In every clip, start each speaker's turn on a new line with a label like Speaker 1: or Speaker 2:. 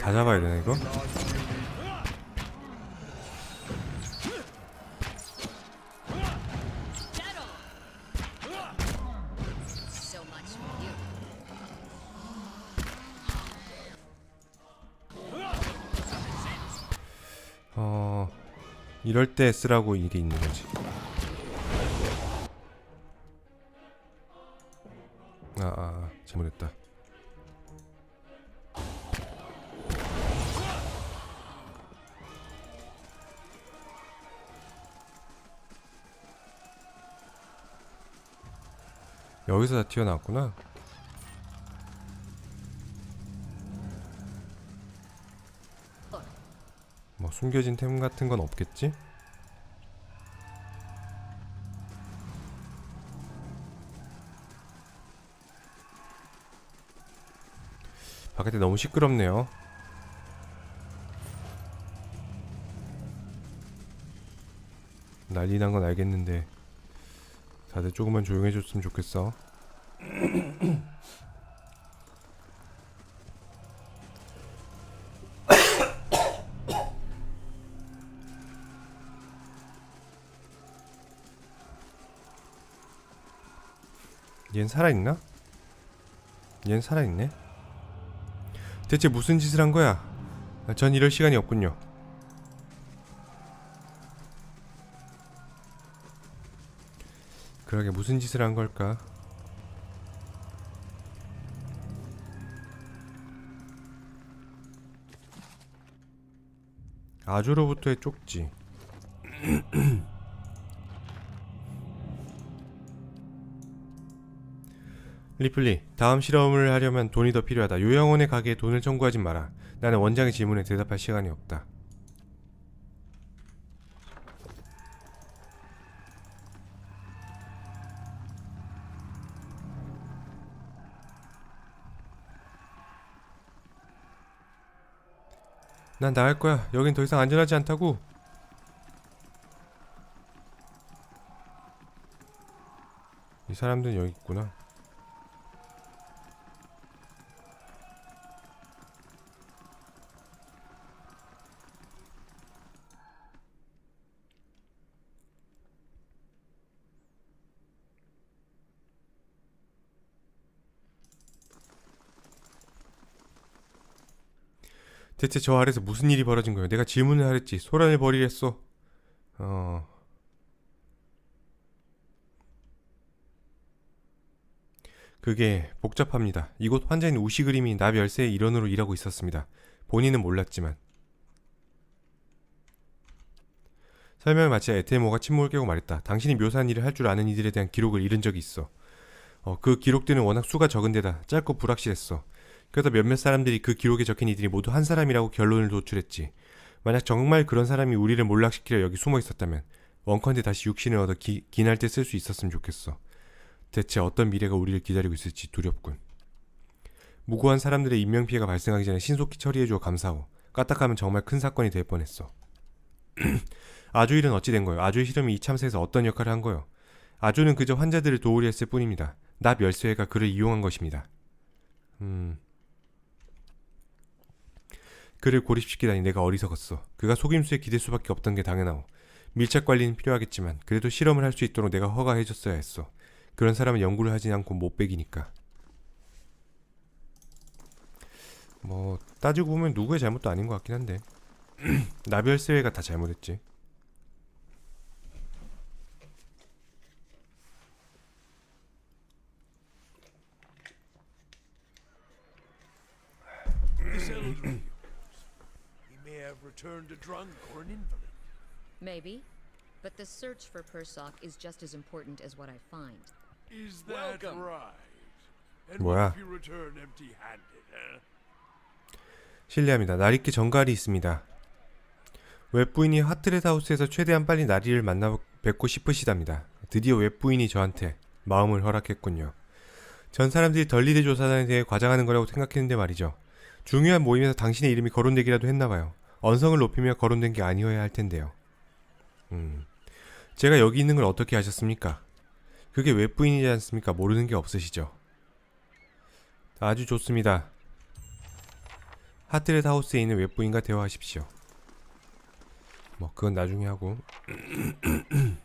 Speaker 1: 다 잡아야 되나 이거? 어 이럴 때 쓰라고 이게 있는 거지. 아, 아, 아 잘못했다. 여기서 다 튀어나왔구나. 뭐 숨겨진 템 같은 건 없겠지? 바깥에 너무 시끄럽네요. 난리 난 건 알겠는데 다들 조금만 조용해졌으면 좋겠어. 얜 살아있나? 얜 살아있네? 대체 무슨 짓을 한 거야? 아, 전 이럴 시간이 없군요. 그러게 무슨 짓을 한 걸까? 아주로부터의 쪽지. 리플리, 다음 실험을 하려면 돈이 더 필요하다. 요양원에 가게 돈을 청구하지 마라. 나는 원장의 질문에 대답할 시간이 없다. 난 나갈 거야. 여긴 더 이상 안전하지 않다고. 이 사람들은 여기 있구나. 대체 저 아래서 무슨 일이 벌어진 거예요? 내가 질문을 하랬지. 소란을 벌이랬어. 어. 그게 복잡합니다. 이곳 환자인 우시 그림이 나 멸세의 일원으로 일하고 있었습니다. 본인은 몰랐지만. 설명을 마치자 에테모가 침묵을 깨고 말했다. 당신이 묘사한 일을 할 줄 아는 이들에 대한 기록을 잃은 적이 있어. 어, 그 기록들은 워낙 수가 적은 데다 짧고 불확실했어. 그러다 몇몇 사람들이 그 기록에 적힌 이들이 모두 한 사람이라고 결론을 도출했지. 만약 정말 그런 사람이 우리를 몰락시키려 여기 숨어 있었다면 원컨대 다시 육신을 얻어 기, 기날 때 쓸 수 있었으면 좋겠어. 대체 어떤 미래가 우리를 기다리고 있을지 두렵군. 무고한 사람들의 인명피해가 발생하기 전에 신속히 처리해줘 감사하고 까딱하면 정말 큰 사건이 될 뻔했어. 아주일은 어찌 된 거요? 아주의 실험이 이 참사에서 어떤 역할을 한 거요? 아주는 그저 환자들을 도우려 했을 뿐입니다. 나 멸세회가 그를 이용한 것입니다. 음... 그를 고립시키다니 내가 어리석었어. 그가 속임수에 기댈 수밖에 없던 게 당연하오. 밀착 관리는 필요하겠지만 그래도 실험을 할 수 있도록 내가 허가해줬어야 했어. 그런 사람은 연구를 하지 않고 못 빼기니까. 뭐 따지고 보면 누구의 잘못도 아닌 것 같긴 한데 나별세회가 다 잘못했지.
Speaker 2: Returned a drunk or an invalid.
Speaker 3: Maybe. But the search for Persok is just as important as what I find.
Speaker 2: Is that
Speaker 4: Welcome.
Speaker 2: right? And
Speaker 1: 뭐야?
Speaker 2: what if you return empty-handed, huh?
Speaker 1: 실례합니다. 나리께 정갈이 있습니다. 웹부인이 하트렛 하우스에서 최대한 빨리 나리를 만나 뵙고 싶으시답니다. 드디어 웹부인이 저한테 마음을 허락했군요. 전 사람들이 덜리드 조사단에 대해 과장하는 거라고 생각했는데 말이죠. 중요한 모임에서 당신의 이름이 거론되기라도 했나봐요. 언성을 높이며 거론된 게 아니어야 할 텐데요. 음, 제가 여기 있는 걸 어떻게 아셨습니까? 그게 웹부인이지 않습니까? 모르는 게 없으시죠? 아주 좋습니다. 하트렛 하우스에 있는 웹부인과 대화하십시오. 뭐 그건 나중에 하고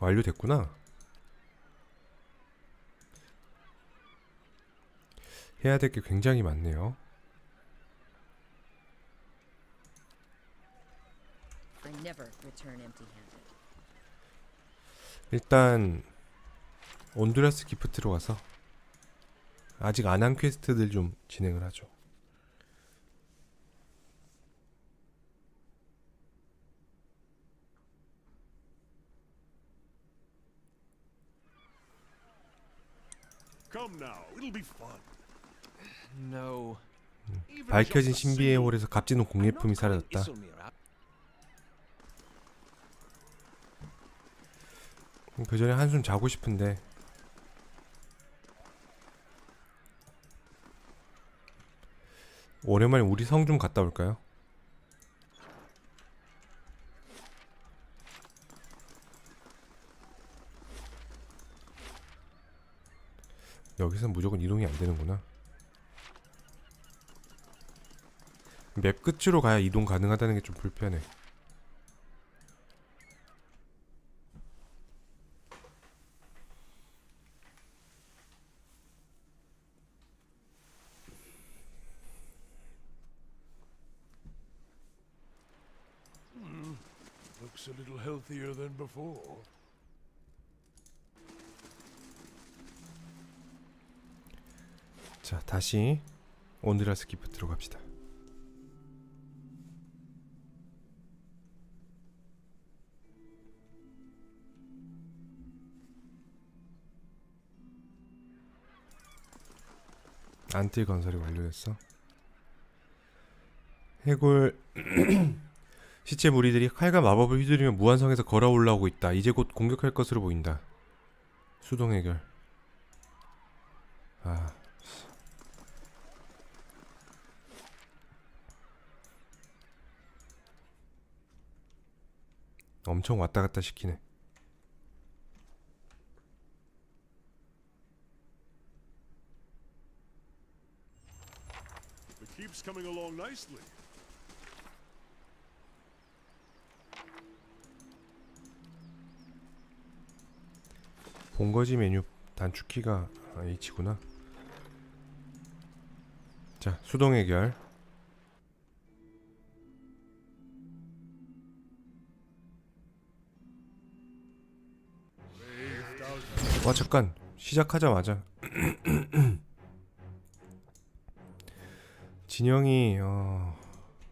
Speaker 1: 완료됐구나. 해야 될 게 굉장히 많네요.
Speaker 3: I never return empty-handed.
Speaker 1: 일단 온두라스 기프트로 가서 아직 안 한 퀘스트들 좀 진행을 하죠.
Speaker 2: Come now, it'll be fun.
Speaker 4: No.
Speaker 2: Even
Speaker 1: 밝혀진 신비의 홀에서 값지는 공예품이 사라졌다. 그 전에 한숨 자고 싶은데 오랜만에 우리 성 좀 갔다 올까요? 여기서 무조건 이동이 안 되는구나. 맵 끝으로 가야 이동 가능하다는 게 좀 불편해.
Speaker 2: Looks a little healthier than before.
Speaker 1: 자, 다시 온드라스 기프트로 갑시다. 안뜰 건설이 완료됐어. 해골 시체 무리들이 칼과 마법을 휘두르며 무한성에서 걸어 올라오고 있다. 이제 곧 공격할 것으로 보인다. 수동 해결. 아, 엄청 왔다 갔다 시키네. 본거지 메뉴 단축키가 아, H구나. 자, 수동 해결. 와 잠깐. 시작하자마자. 진영이 어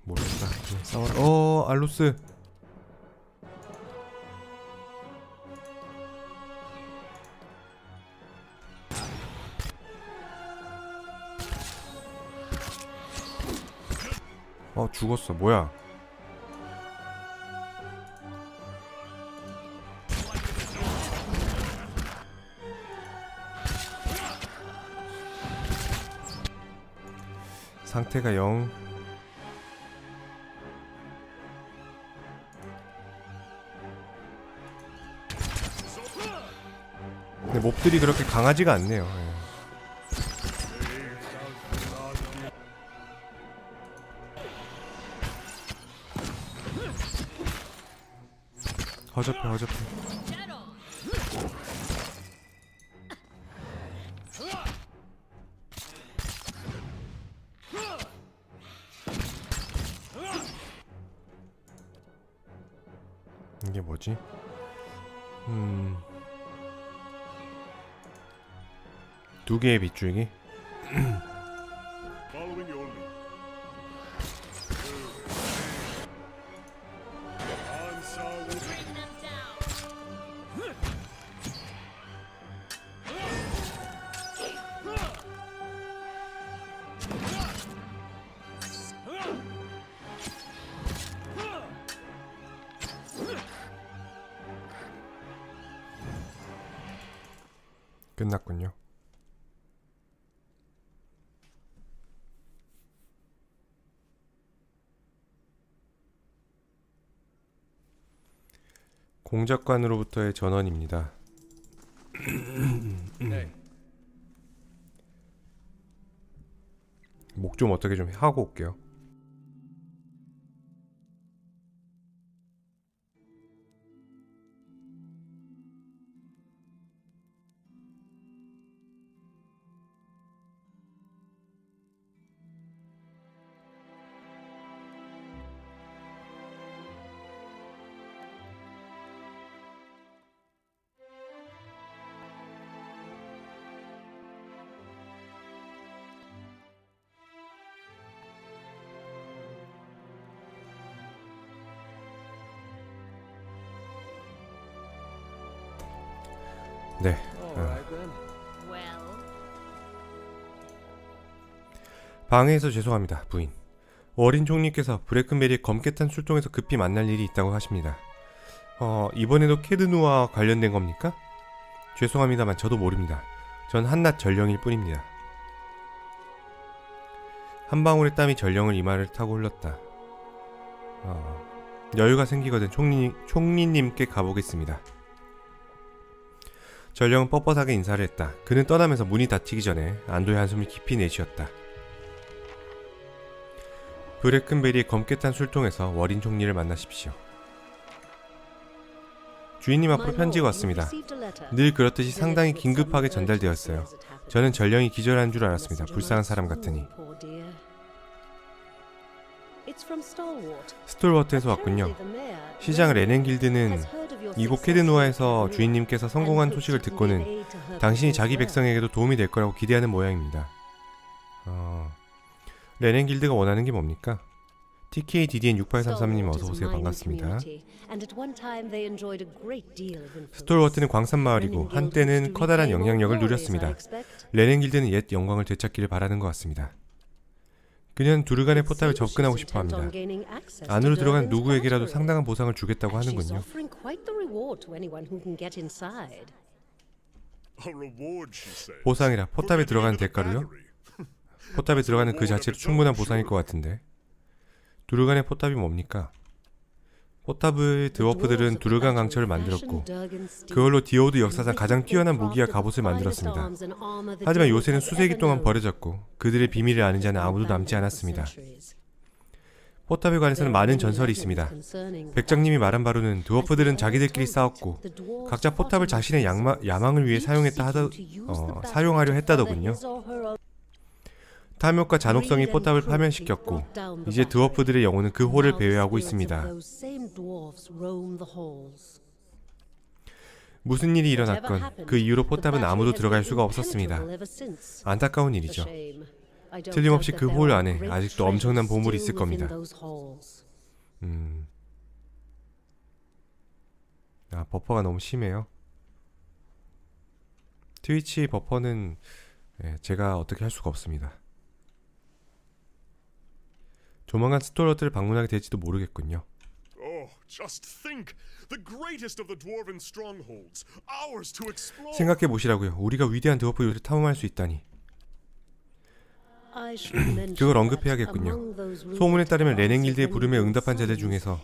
Speaker 1: 모르겠다. 싸워. 어 알로스 어 죽었어. 뭐야? 상태가 영. 근데 몹들이 그렇게 강하지가 않네요 예. 허접해 허접 끝났군요. 공작관으로부터의 전원입니다.
Speaker 4: Hey,
Speaker 1: 목좀 어떻게 좀 하고 올게요. 네.
Speaker 3: Well,
Speaker 1: 방해해서 죄송합니다, 부인. 어린 총리께서 브레큰베리의 검게 탄 술통에서 급히 만날 일이 있다고 하십니다. 어, 이번에도 캐드누와 관련된 겁니까? 죄송합니다만 저도 모릅니다. 전 한낱 전령일 뿐입니다. 한 방울의 땀이 전령을 이마를 타고 흘렀다. 어, 여유가 생기거든 총리, 총리님께 가보겠습니다. 전령은 뻣뻣하게 인사를 했다. 그는 떠나면서 문이 닫히기 전에 안도의 한숨을 깊이 내쉬었다. 브레큰베리의 검게 탄 술통에서 워린 총리를 만나십시오. 주인님 앞으로 편지가 왔습니다. 늘 그렇듯이 상당히 긴급하게 전달되었어요. 저는 전령이 기절한 줄 알았습니다. 불쌍한 사람 같으니. 스톨워트에서 왔군요. 시장 레넨 길드는 이곳 캐드누아에서 주인님께서 성공한 소식을 듣고는 당신이 자기 백성에게도 도움이 될 거라고 기대하는 모양입니다. 어... 레넨 길드가 원하는 게 뭡니까? TKDDN 6833님 어서 오세요 반갑습니다. 스톨워트는 광산마을이고 한때는 커다란 영향력을 누렸습니다. 레넨 길드는 옛 영광을 되찾기를 바라는 것 같습니다. 그녀는 두르간의 포탑에 접근하고 싶어 합니다. 안으로 들어간 누구에게라도 상당한 보상을 주겠다고 하는군요. 보상이라 포탑에 들어가는 대가로요? 포탑에 들어가는 그 자체로 충분한 보상일 것 같은데. 두르간의 포탑이 뭡니까? 포탑의 드워프들은 두르간 강철을 만들었고 그걸로 디오드 역사상 가장 뛰어난 무기와 갑옷을 만들었습니다. 하지만 요새는 수세기 동안 버려졌고 그들의 비밀을 아는 자는 아무도 남지 않았습니다. 포탑에 관해서는 많은 전설이 있습니다. 백장님이 말한 바로는 드워프들은 자기들끼리 싸웠고 각자 포탑을 자신의 양마, 야망을 위해 사용했다 하더 어, 사용하려 했다더군요. 탐욕과 잔혹성이 포탑을 파면시켰고 이제 드워프들의 영혼은 그 홀을 배회하고 있습니다. 무슨 일이 일어났건 그 이후로 포탑은 아무도 들어갈 수가 없었습니다. 안타까운 일이죠. 틀림없이 그 홀 안에 아직도 엄청난 보물이 있을 겁니다. 음. 아, 버퍼가 너무 심해요. 트위치 버퍼는 예, 제가 어떻게 할 수가 없습니다. 조만간 스토러트를 방문하게 될지도 모르겠군요.
Speaker 2: Oh, just think. The greatest of the dwarven strongholds. Ours to explore.
Speaker 1: 생각해 보시라고요. 우리가 위대한 드워프 요새를 탐험할 수 있다니.
Speaker 5: 그걸 언급해야겠군요.
Speaker 1: 소문에 따르면 레넥길드의 부름에 응답한 자들 중에서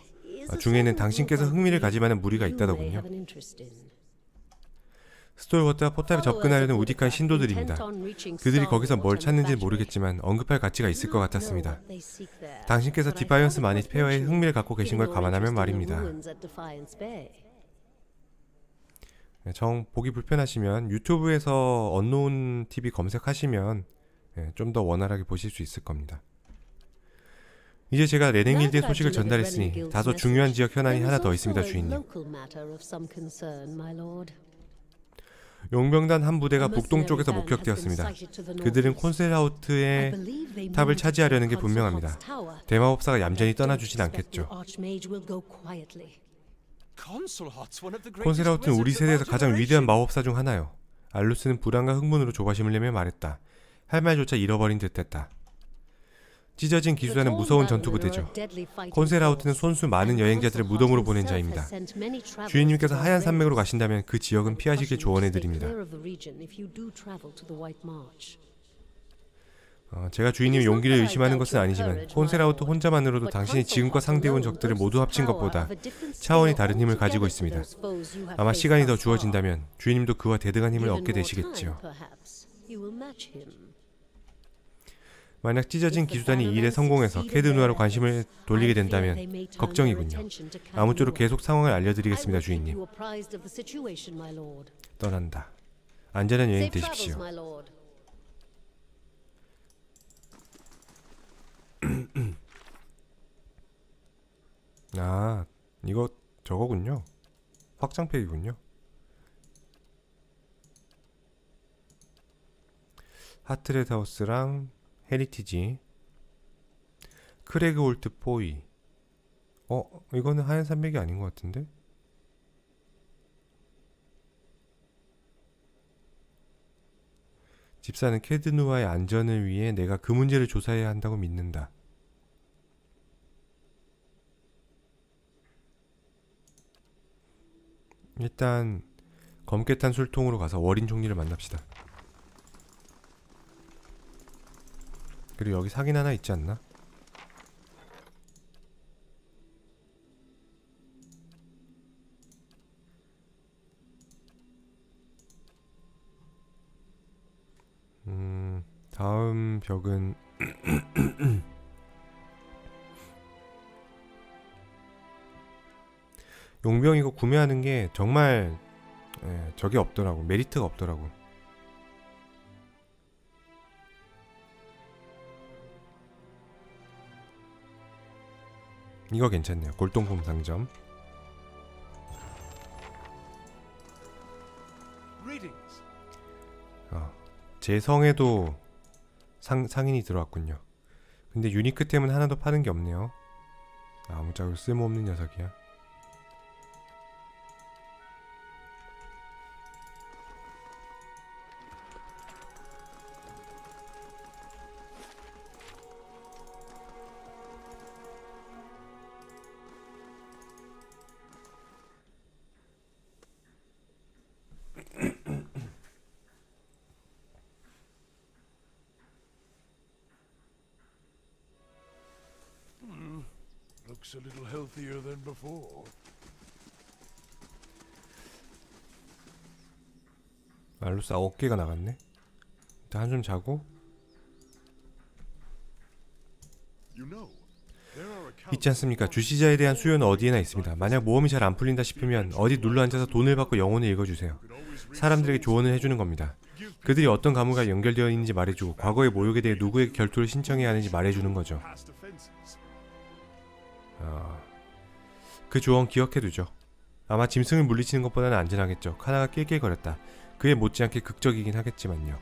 Speaker 1: 아, 중에는 당신께서 흥미를 가지만한 무리가 있다더군요. 스톨워트와 포탑에 접근하려는 우디카의 신도들입니다. 그들이 거기서 뭘 찾는지 모르겠지만 언급할 가치가 있을 것 같았습니다. 당신께서 디파이언스 마니 페어에 흥미를 갖고 계신 걸 감안하면 말입니다. 네, 정 보기 불편하시면 유튜브에서 언노운 TV 검색하시면 예, 좀더 원활하게 보실 수 있을 겁니다. 이제 제가 레넥 길드의 소식을 전달했으니 다소 중요한 지역 현안이 하나 더 있습니다, 주인님. 용병단 한 부대가 북동쪽에서 목격되었습니다. 그들은 콘셀하우트의 탑을 차지하려는 게 분명합니다. 대마법사가 얌전히 떠나주진 않겠죠. 콘셀하우트는 우리 세대에서 가장. 위대한 마법사 중 하나요. 알루스는 불안과 흥분으로 조바심을 내며 말했다. 할 말조차 잃어버린 듯했다. 찢어진 기수라는 무서운 전투 부대죠. 콘셀하우트는 손수 많은 여행자들을 무덤으로 보낸 자입니다. 주인님께서 하얀 산맥으로 가신다면 그 지역은 피하시길 조언해 드립니다. 어, 제가 주인님의 용기를 의심하는 것은 아니지만 콘셀하우트 혼자만으로도 당신이 지금껏 상대해온 적들을 모두 합친 것보다 차원이 다른 힘을 가지고 있습니다. 아마 시간이 더 주어진다면 주인님도 그와 대등한 힘을 얻게 되시겠지요. 만약 찢어진 기수단이 이 일에 성공해서 캐드 누아로 관심을 돌리게 된다면 걱정이군요. 아무쪼록 계속 상황을 알려드리겠습니다, 주인님. 떠난다. 안전한 여행 되십시오. 아, 이거 저거군요. 확장팩이군요. 하트레드 하우스랑 헤리티지 크레그 올트 포이 어? 이거는 하얀 산맥이 아닌 것 같은데? 집사는 캐드누아의 안전을 위해 내가 그 문제를 조사해야 한다고 믿는다. 일단 검게 탄 술통으로 가서 워린 총리를 만납시다. 그리고 여기 사긴 하나 있지 않나? 음, 다음 벽은 용병 이거 구매하는 게 정말 예, 적이 없더라고 메리트가 없더라고 이거 괜찮네요. 골동품 상점. 어, 제 성에도 상, 상인이 들어왔군요. 근데 유니크템은 하나도 파는 게 없네요. 아무짝으로 쓸모없는 녀석이야
Speaker 2: Looks a little healthier than before.
Speaker 1: 말로싸 어깨가 나갔네 일단 한숨 자고 있지 않습니까? 주시자에 대한 수요는 어디에나 있습니다. 만약 모험이 잘 안 풀린다 싶으면 어디 눌러 앉아서 돈을 받고 영혼을 읽어주세요. 사람들에게 조언을 해주는 겁니다. 그들이 어떤 가문과 연결되어 있는지 말해주고 과거의 모욕에 대해 누구에게 결투를 신청해야 하는지 말해주는 거죠. 그 조언 기억해두죠. 아마 짐승을 물리치는 것보다는 안전하겠죠. 카나가 낄낄거렸다. 그에 못지않게 극적이긴 하겠지만요.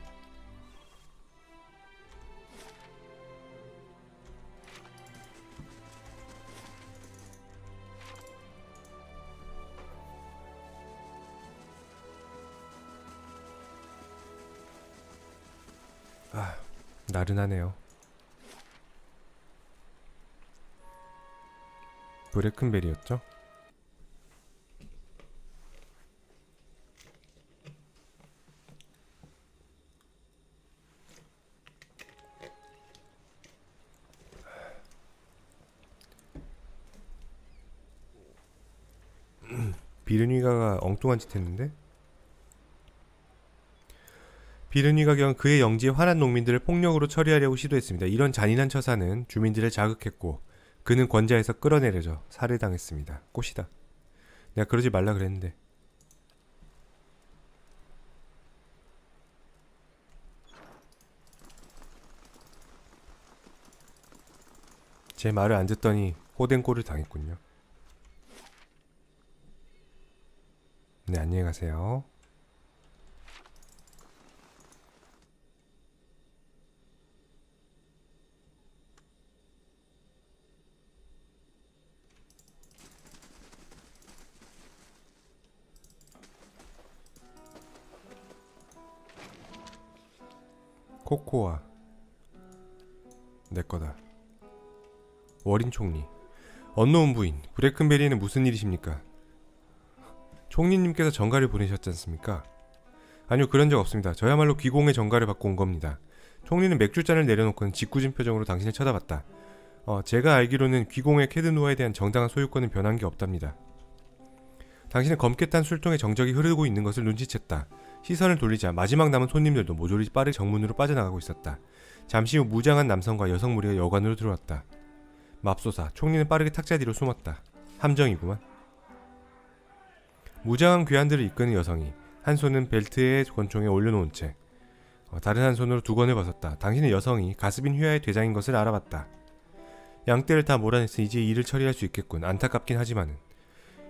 Speaker 1: 아, 나른하네요. 브레큰벨이었죠? 비르니가가 엉뚱한 짓 했는데? 비르니가 경 그의 영지에 화난 농민들을 폭력으로 처리하려고 시도했습니다. 이런 잔인한 처사는 주민들을 자극했고 그는 권자에서 끌어내려져 살해당했습니다. 꽃이다. 내가 그러지 말라 그랬는데. 제 말을 안 듣더니 호된 꼴을 당했군요. 네, 안녕히 가세요. 코코아 내 거다. 워린 총리 언노운 부인 브레큰베리는 무슨 일이십니까? 총리님께서 전가를 보내셨지 않습니까? 아니요 그런 적 없습니다. 저야말로 귀공의 전가를 받고 온 겁니다. 총리는 맥주잔을 내려놓고는 짓궂은 표정으로 당신을 쳐다봤다. 어, 제가 알기로는 귀공의 캐드누아에 대한 정당한 소유권은 변한 게 없답니다. 당신은 검게 탄 술통에 정적이 흐르고 있는 것을 눈치챘다. 시선을 돌리자 마지막 남은 손님들도 모조리 빠르게 정문으로 빠져나가고 있었다. 잠시 후 무장한 남성과 여성 무리가 여관으로 들어왔다. 맙소사 총리는 빠르게 탁자 뒤로 숨었다. 함정이구만. 무장한 괴한들을 이끄는 여성이 한 손은 벨트에 권총에 올려놓은 채 어, 다른 한 손으로 두 권을 벗었다. 당신은 여성이 가스빈 휘하의 대장인 것을 알아봤다. 양떼를 다 몰아내서 이제 일을 처리할 수 있겠군. 안타깝긴 하지만은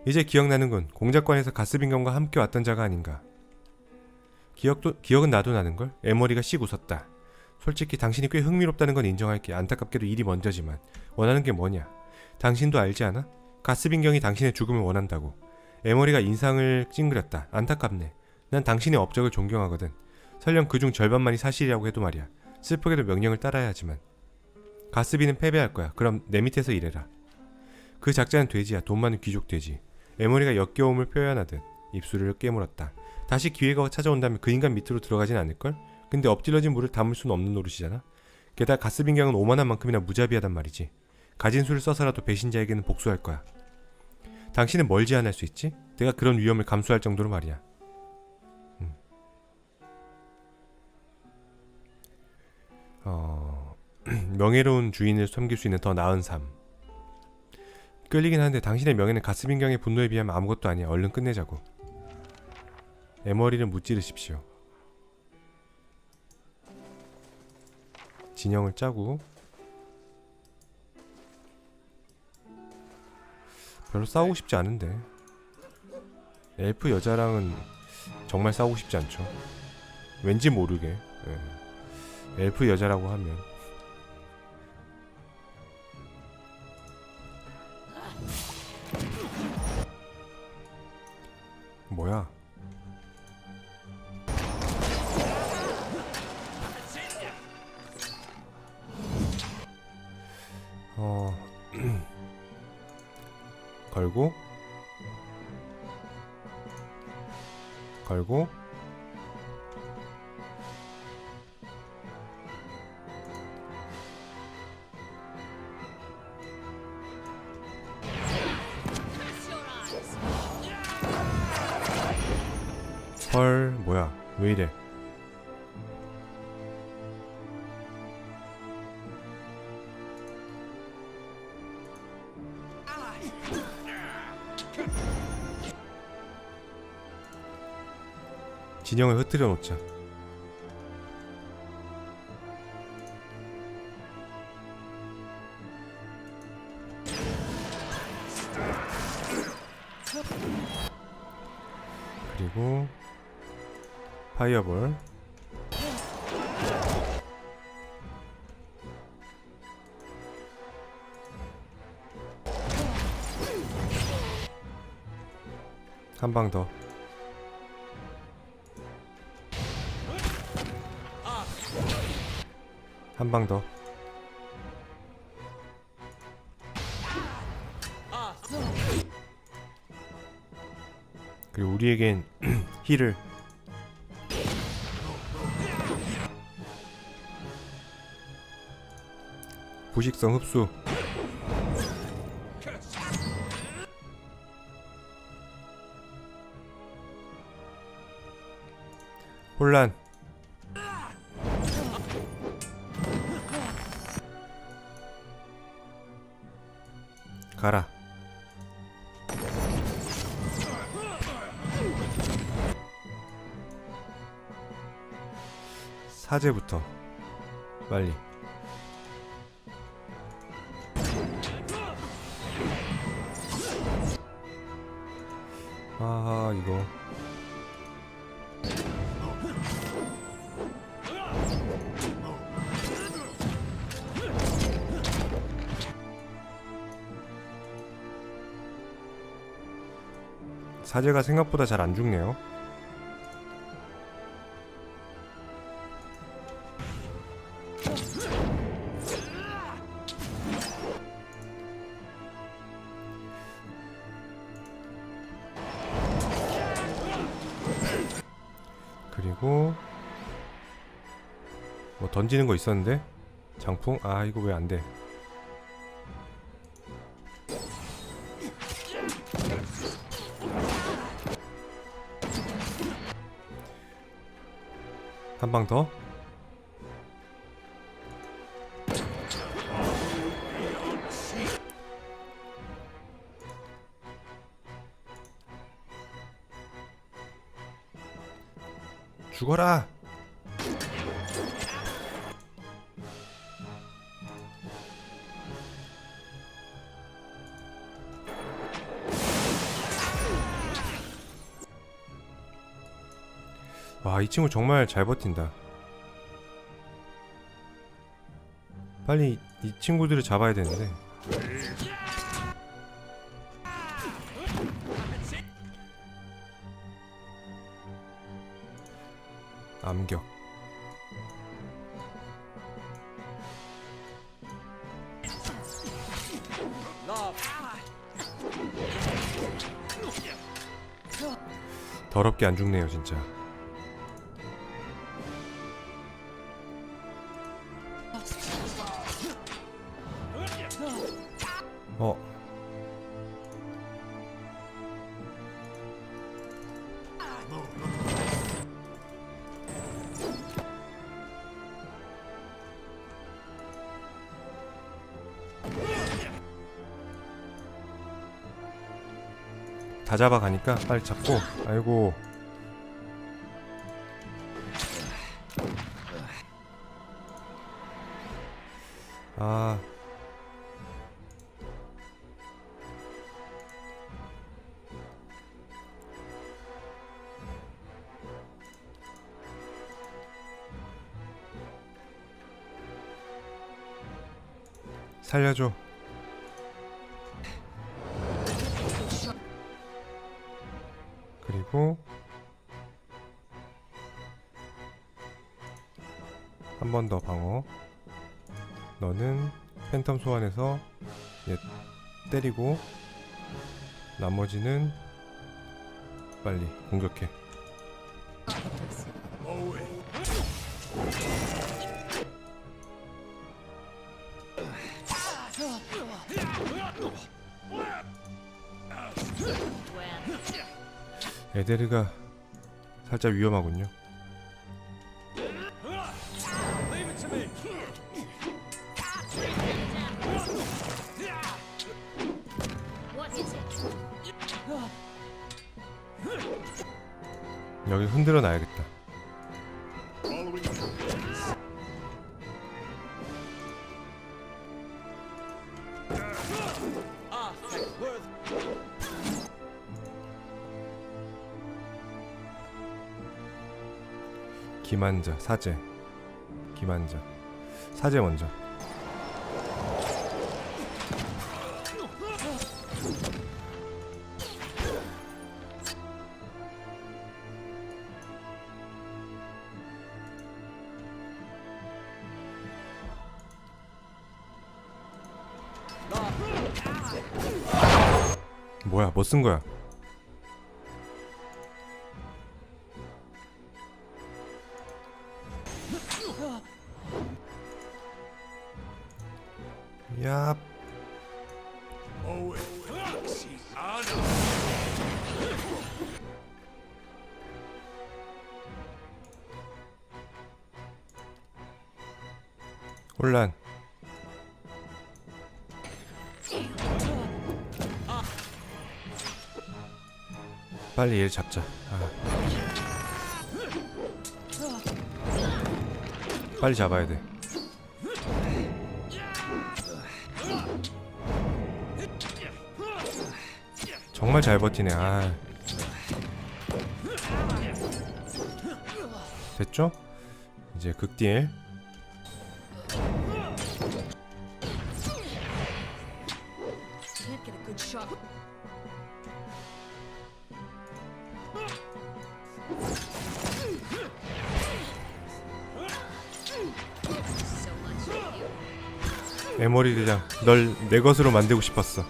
Speaker 1: 이제 기억나는군. 공작관에서 가스빈경과 함께 왔던 자가 아닌가. 기억도 기억은 나도 나는걸. 에머리가 씩 웃었다. 솔직히 당신이 꽤 흥미롭다는 건 인정할게. 안타깝게도 일이 먼저지만 원하는 게 뭐냐? 당신도 알지 않아? 가스빈경이 당신의 죽음을 원한다고. 에머리가 인상을 찡그렸다. 안타깝네. 난 당신의 업적을 존경하거든. 설령 그중 절반만이 사실이라고 해도 말이야. 슬프게도 명령을 따라야 하지만. 가스비는 패배할 거야. 그럼 내 밑에서 일해라. 그 작자는 돼지야. 돈 많은 귀족 돼지. 에머리가 역겨움을 표현하듯 입술을 깨물었다. 다시 기회가 찾아온다면 그 인간 밑으로 들어가진 않을걸? 근데 엎질러진 물을 담을 수는 없는 노릇이잖아. 게다가 가스빈경은 오만한 만큼이나 무자비하단 말이지. 가진 수를 써서라도 배신자에게는 복수할 거야. 당신은 뭘 제안할 수 있지? 내가 그런 위험을 감수할 정도로 말이야. 음. 어... 명예로운 주인을 섬길 수 있는 더 나은 삶. 끌리긴 하는데 당신의 명예는 가스빈경의 분노에 비하면 아무것도 아니야. 얼른 끝내자고. 에머리를 무찌르십시오. 진영을 짜고 별로 싸우고 싶지 않은데 엘프 여자랑은 정말 싸우고 싶지 않죠. 왠지 모르게 예. 엘프 여자라고 하면 진영을 흐트려 놓자 그리고 파이어볼 한 방 더. 한 방 더. 그리고 우리에겐 힐을. 부식성 흡수. 혼란 사제부터. 빨리. 아 이거. 사제가 생각보다 잘 안 죽네요. 있었는데 장풍? 아 이거 왜 안돼 한 방 더? 죽어라! 와, 이 친구 정말 잘 버틴다. 빨리 이 친구들을 잡아야 되는데. 암격. 더럽게 안 죽네요, 진짜. 다 잡아가니까 빨리 잡고. 아이고 때리고 나머지는 빨리 공격해. 에데르가 살짝 위험하군요 흔들어 놔야겠다.
Speaker 4: Ah.
Speaker 1: 기만자 사제 기만자 사제 먼저 뭐야 뭐 쓴 거야? 야 얘를 잡자 아. 빨리 잡아야 돼 정말 잘 버티네 아. 됐죠? 이제 극딜 머리 대장 널내 것으로 만들고 싶었어